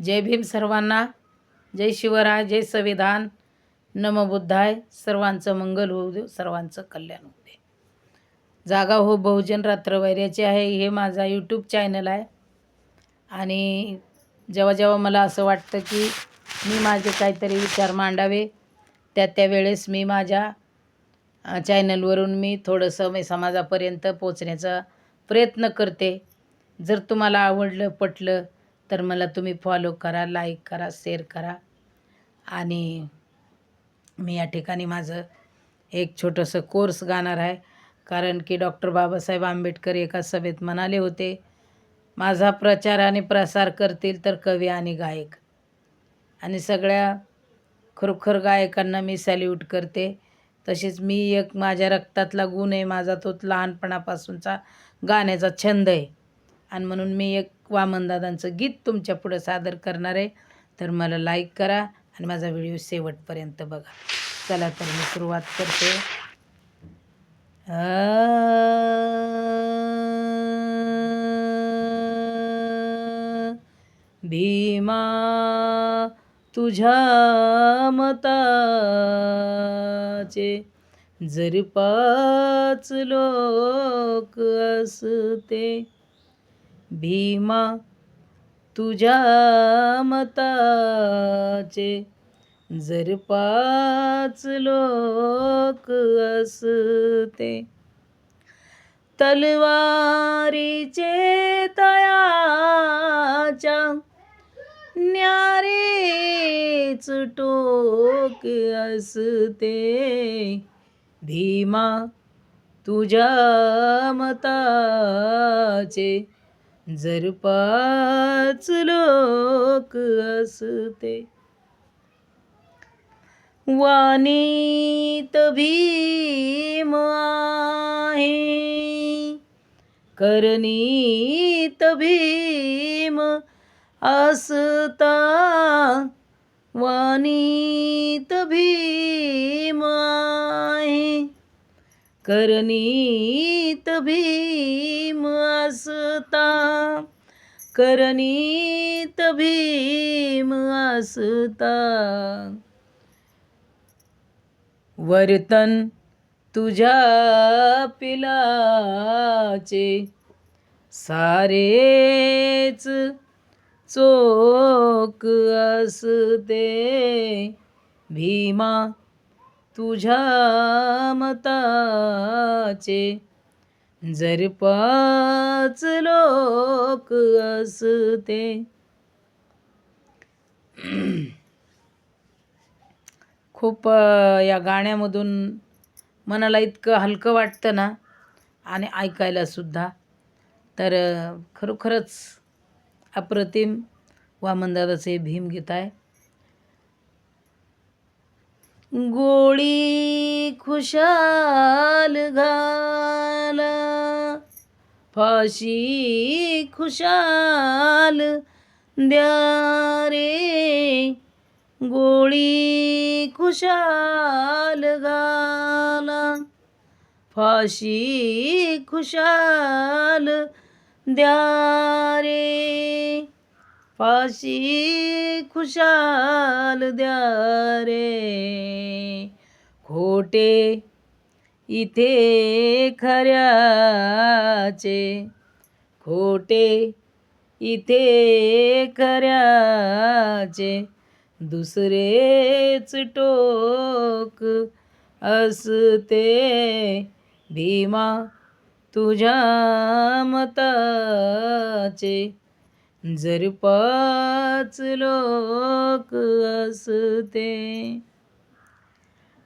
जय भीम सर्वांना. जय शिवराय जय संविधान. नमबुद्धाय सर्वांचं मंगल होऊ दे सर्वांचं कल्याण होऊ दे. जागा हो बहुजन रात्रवैर्याचे आहे हे माझा यूट्यूब चॅनल आहे. आणि जेव्हा जेव्हा मला असं वाटतं की मी माझे काहीतरी विचार मांडावे त्या त्यावेळेस मी माझ्या चॅनलवरून मी थोडंसं मी समाजापर्यंत पोचण्याचा प्रयत्न करते. जर तुम्हाला आवडलं पटलं तर मला तुम्ही फॉलो करा लाईक करा शेअर करा. आणि मी या ठिकाणी माझं एक छोटंसं कोर्स गाणार आहे. कारण की डॉक्टर बाबासाहेब आंबेडकर एका सभेत म्हणाले होते माझा प्रचार आणि प्रसार करतील तर कवी आणि गायक. आणि सगळ्या खरोखर गायकांना मी सॅल्यूट करते. तसेच मी एक माझ्या रक्तातला गुण आहे माझा तो लहानपणापासूनचा गाण्याचा छंद आहे. आणि म्हणून मी एक वामनदादांचं गीत तुमच्या पुढं सादर करणार आहे. तर मला लाईक करा आणि माझा व्हिडिओ शेवटपर्यंत बघा. चला तर मी सुरुवात करते. भीमा तुझ्या मताचे जर पाच लोक असते भीमा तुझ्या मताचे जर पाच लोक असते. तलवारीचे तयाच्या न्यारेच टोक असते. भीमा तुझ्या मताचे जर पाच लोक असते. वाणीत भीम आहे. करणीत भीम असता. वाणीत भीम आहे. करणीत भीम असता. करणीत भीम असता. वर्तन तुझ्या पिलाचे सारेच चोक असते. भीमा तुझ्या मताचे जर पाच लोक असते. खूप या गाण्यामधून मनाला इतकं हलकं वाटतं ना आणि ऐकायलासुद्धा तर खरोखरच अप्रतिम वामनदादाचं हे भीमगीत आहे. गोळी खुशाल घाला. फाशी खुशाल द्या रे. गोळी खुशाल घाला. फाशी खुशाल द्या रे. फाशी खुशाल द्या रे खोटे इथे खऱ्याचे. खोटे इथे खऱ्याचे. दुसरेच टोक असते. भीमा तुझ्या मताचे. जर पाच लोक असते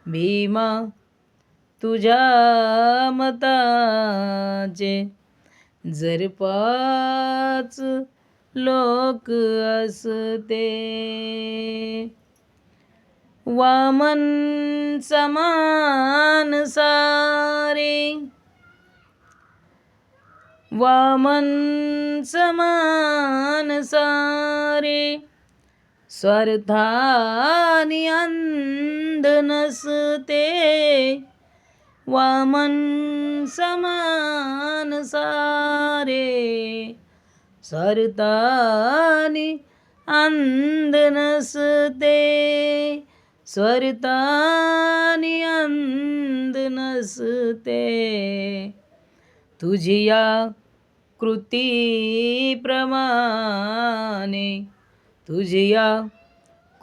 भीमा तुझ्या मताचे. जर पाच लोक असते वामन समान सारे वामन समान सारे स्वार्थानी अंध नसते. वामन समान सारे सरतानी अंध नसते. स्वरतानी अंध नसते. तुझिया कृतीप्रमाणे कृती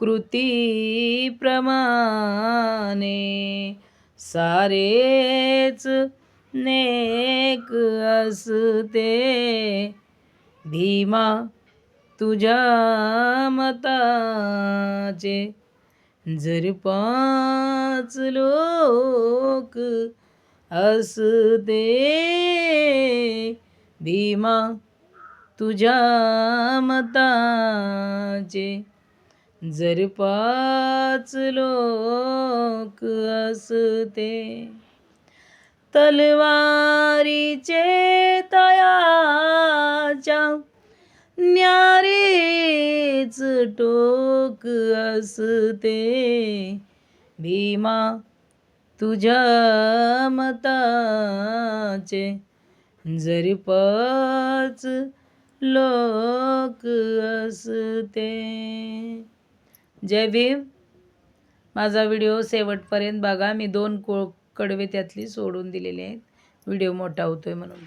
कृतीप्रमाणे कृती सारेच नेक असते. भीमा तुझ्या मताचे जर पाच लोक असते भीमा तुझ्या मताचे जर पाच लोक असते तलवारीचे तयाच्या न्यारीच टोक असते. भीमा तुझ्या मताचे जरी पाच लोक असते. जय भीम. माझा व्हिडिओ शेवटपर्यंत बघा. मी दोन को कडवे त्यातली सोडून दिलेले आहेत. व्हिडिओ मोठा होतोय म्हणून.